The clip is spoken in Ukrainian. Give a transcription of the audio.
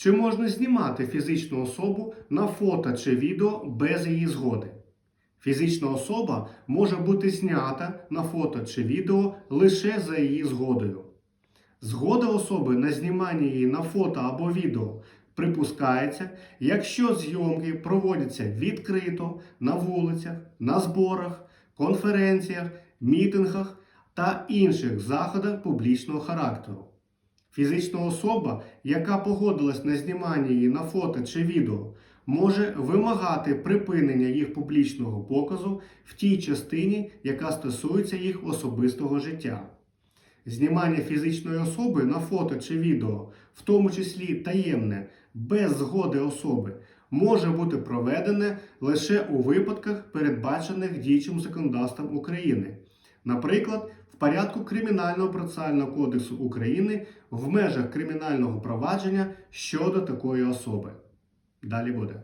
Чи можна знімати фізичну особу на фото чи відео без її згоди? Фізична особа може бути знята на фото чи відео лише за її згодою. Згода особи на знімання її на фото або відео припускається, якщо зйомки проводяться відкрито на вулицях, на зборах, конференціях, мітингах та інших заходах публічного характеру. Фізична особа, яка погодилась на знімання її на фото чи відео, може вимагати припинення їх публічного показу в тій частині, яка стосується їх особистого життя. Знімання фізичної особи на фото чи відео, в тому числі таємне, без згоди особи, може бути проведене лише у випадках, передбачених діючим законодавством України. Наприклад, порядку Кримінального процесуального кодексу України в межах кримінального провадження щодо такої особи. Далі буде.